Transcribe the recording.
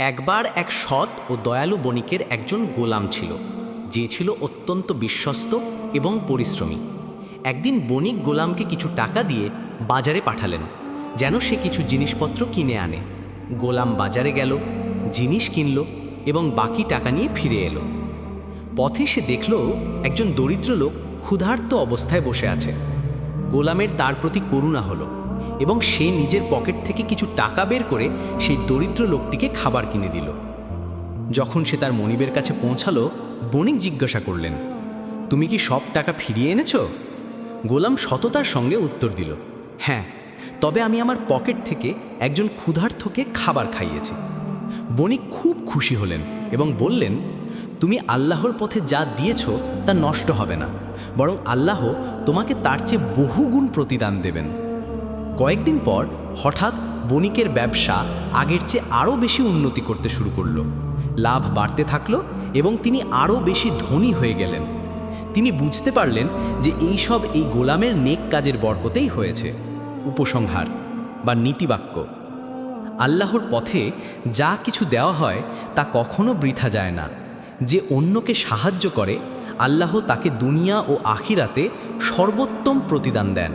একবার এক সৎ ও দয়ালু বণিকের একজন গোলাম ছিল, যে ছিল অত্যন্ত বিশ্বস্ত এবং পরিশ্রমী। একদিন বণিক গোলামকে কিছু টাকা দিয়ে বাজারে পাঠালেন, যেন সে কিছু জিনিসপত্র কিনে আনে। গোলাম বাজারে গেল, জিনিস কিনল এবং বাকি টাকা নিয়ে ফিরে এলো। পথে সে দেখল একজন দরিদ্র লোক ক্ষুধার্ত অবস্থায় বসে আছে। গোলামের তার প্রতি করুণা হলো। এবং সে নিজের পকেট থেকে কিছু টাকা বের করে সেই দরিদ্র লোকটিকে খাবার কিনে দিল। যখন সে তার মনিবের কাছে পৌঁছালো, বণিক জিজ্ঞাসা করলেন, তুমি কি সব টাকা ফিরিয়ে এনেছ? গোলাম সততার সঙ্গে উত্তর দিল হ্যাঁ তবে আমি আমার পকেট থেকে একজন ক্ষুধার্থকে খাবার খাইয়েছি। বণিক খুব খুশি হলেন এবং বললেন, তুমি আল্লাহর পথে যা দিয়েছ তা নষ্ট হবে না, বরং আল্লাহ তোমাকে তার চেয়ে বহুগুণ প্রতিদান দেবেন। কয়েকদিন পর হঠাৎ বণিকের ব্যবসা আগের চেয়ে আরও বেশি উন্নতি করতে শুরু করল। লাভ বাড়তে থাকল এবং তিনি আরও বেশি ধনী হয়ে গেলেন। তিনি বুঝতে পারলেন যে এই সব এই গোলামের নেক কাজের বরকতেই হয়েছে। উপসংহার বা নীতিবাক্য। আল্লাহর পথে যা কিছু দেওয়া হয় তা কখনো বৃথা যায় না। যে অন্যকে সাহায্য করে, আল্লাহ তাকে দুনিয়া ও আখিরাতে সর্বোত্তম প্রতিদান দেন।